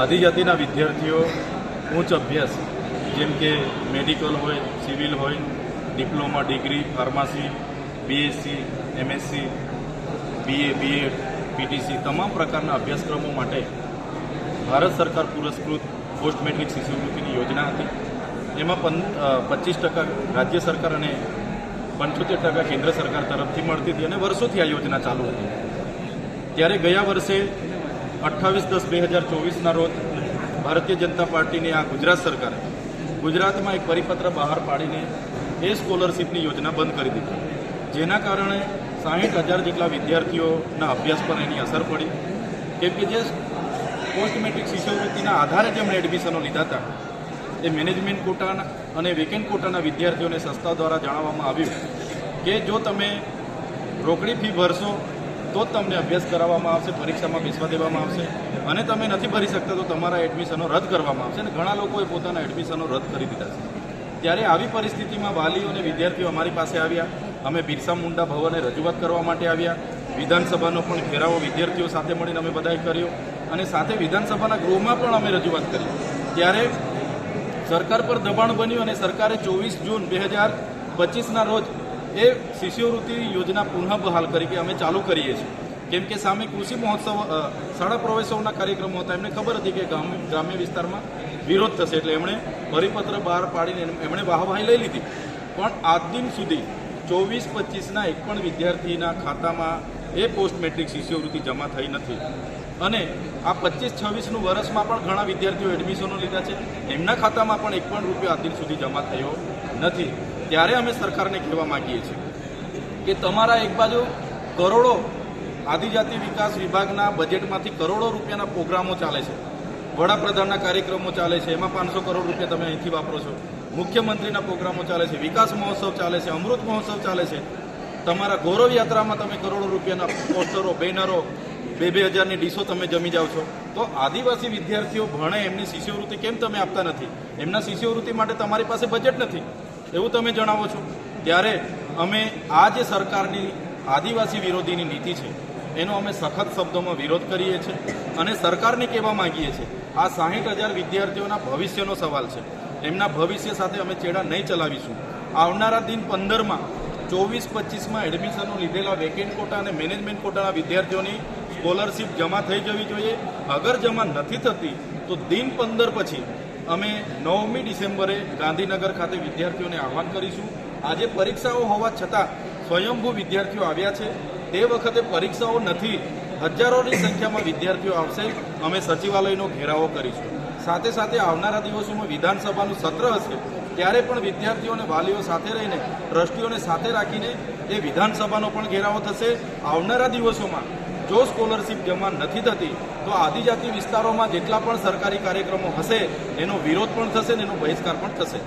આદિજાતિના વિદ્યાર્થીઓ ઉચ્ચ અભ્યાસ, જેમ કે મેડિકલ હોય, સિવિલ હોય, diploma, degree, pharmacy BSc MSc BA BEd PTC તમામ પ્રકારના અભ્યાસક્રમો માટે ભારત સરકાર પુરસ્કૃત પોસ્ટ મેટ્રિક શિષ્યવૃત્તિની યોજના હતી. એમાં પં પચીસ ટકા રાજ્ય સરકાર અને પંચોતેર ટકા કેન્દ્ર સરકાર તરફથી મળતી હતી અને વર્ષોથી આ યોજના ચાલુ હતી. ત્યારે ગયા વર્ષે અઠ્ઠાવીસ દસ બે હજાર ચોવીસના રોજ ભારતીય જનતા પાર્ટીની આ ગુજરાત સરકારે ગુજરાતમાં એક પરિપત્ર બહાર પાડીને એ સ્કોલરશીપની યોજના બંધ કરી દીધી. જેના કારણે સાહીઠ હજાર જેટલા વિદ્યાર્થીઓના અભ્યાસ પર એની અસર પડી. કેમ કે જે પોસ્ટ મેટ્રિક શિષ્યવૃત્તિના આધારે જેમણે એડમિશનો લીધા હતા, એ મેનેજમેન્ટ કોટાના અને વેકેન્ટ કોટાના વિદ્યાર્થીઓને સંસ્થા દ્વારા જણાવવામાં આવ્યું કે જો તમે રોકડી ફી ભરશો તો જ તમને અભ્યાસ કરાવવામાં આવશે, પરીક્ષામાં બેસવા દેવામાં આવશે. અને તમે નથી ભરી શકતા તો તમારા એડમિશનો રદ કરવામાં આવશે. અને ઘણા લોકોએ પોતાના એડમિશનો રદ કરી દીધા છે. ત્યારે આવી પરિસ્થિતિમાં વાલીઓ અને વિદ્યાર્થીઓ અમારી પાસે આવ્યા. અમે બિરસા મુંડા ભવને રજૂઆત કરવા માટે આવ્યા. વિધાનસભાનો પણ ઘેરાવો વિદ્યાર્થીઓ સાથે મળીને અમે બધાએ કર્યો. અને સાથે વિધાનસભાના ગૃહમાં પણ અમે રજૂઆત કરી. ત્યારે સરકાર પર દબાણ બન્યું અને સરકારે ચોવીસ જૂન બે હજાર પચીસના રોજ એ શિષ્યવૃત્તિ યોજના પુનઃ બહાલ કરી અમે ચાલુ કરીએ છીએ. કેમ કે સામે કૃષિ મહોત્સવ શાળા પ્રવેશોના કાર્યક્રમો હતા. એમને ખબર હતી કે ગામ, ગ્રામ્ય વિસ્તારમાં વિરોધ થશે એટલે એમણે પરિપત્ર બહાર પાડીને એમ- એમણે વાહવાહી લઈ લીધી. પણ આજ દિન સુધી ચોવીસ પચીસના એક પણ વિદ્યાર્થીના ખાતામાં એ પોસ્ટ મેટ્રિક શિષ્યવૃત્તિ જમા થઈ નથી. અને આ પચીસ છવ્વીસનું વર્ષમાં પણ ઘણા વિદ્યાર્થીઓ એડમિશનો લીધા છે. એમના ખાતામાં પણ એક પણ રૂપિયો દિન સુધી જમા થયો નથી. ત્યારે અમે સરકારને કહેવા માંગીએ છીએ કે તમારા એક બાજુ કરોડો આદિજાતિ વિકાસ વિભાગના બજેટમાંથી કરોડો રૂપિયાના પ્રોગ્રામો ચાલે છે. વડાપ્રધાનના કાર્યક્રમો ચાલે છે. એમાં પાંચસો કરોડ રૂપિયા તમે અહીંથી વાપરો છો. મુખ્યમંત્રીના પ્રોગ્રામો ચાલે છે. વિકાસ મહોત્સવ ચાલે છે. અમૃત મહોત્સવ ચાલે છે. તમારા ગૌરવ યાત્રામાં તમે કરોડો રૂપિયાના પોસ્ટરો, બેનરો, બે બે હજારની ડીશો તમે જમી જાઓ છો. તો આદિવાસી વિદ્યાર્થીઓ ભણે એમની શિષ્યવૃત્તિ કેમ તમે આપતા નથી? એમના શિષ્યવૃત્તિ માટે તમારી પાસે બજેટ નથી. એવું તમે જણાવો છો? ત્યારે અમે આ જે સરકારની આદિવાસી વિરોધીની નીતિ છે, એનો અમે સખત શબ્દોમાં વિરોધ કરીએ છીએ અને સરકારને કહેવા માંગીએ છીએ, આ સાહીઠ હજાર વિદ્યાર્થીઓના ભવિષ્યનો સવાલ છે. એમના ભવિષ્ય સાથે અમે ચેડા નહીં ચલાવીશું. આવનારા દિન પંદરમાં ચોવીસ પચીસમાં એડમિશનો લીધેલા વેકેન્ટ કોટા અને મેનેજમેન્ટ કોટાના વિદ્યાર્થીઓની સ્કોલરશીપ જમા થઈ જવી જોઈએ. અગર જમા નથી થતી, તો દિન પંદર પછી અમે નવમી ડિસેમ્બરે ગાંધીનગર ખાતે વિદ્યાર્થીઓને આહવાન કરીશું. આજે પરીક્ષાઓ હોવા છતાં સ્વયંભૂ વિદ્યાર્થીઓ આવ્યા છે. તે વખતે પરીક્ષાઓ નથી. હજારોની સંખ્યામાં વિદ્યાર્થીઓ આવશે. અમે સચિવાલયનો ઘેરાવો કરીશું. સાથે સાથે આવનારા દિવસોમાં વિધાનસભાનું સત્ર હશે. ત્યારે પણ વિદ્યાર્થીઓ અને વાલીઓ સાથે રહીને, ટ્રસ્ટીઓને સાથે રાખીને એ વિધાનસભાનો પણ ઘેરાવો થશે. આવનારા દિવસોમાં જો સ્કોલરશીપ જમા નથી થતી, તો આદિજાતિ વિસ્તારોમાં જેટલા પણ સરકારી કાર્યક્રમો હશે, એનો વિરોધ પણ થશે ને એનો બહિષ્કાર પણ થશે.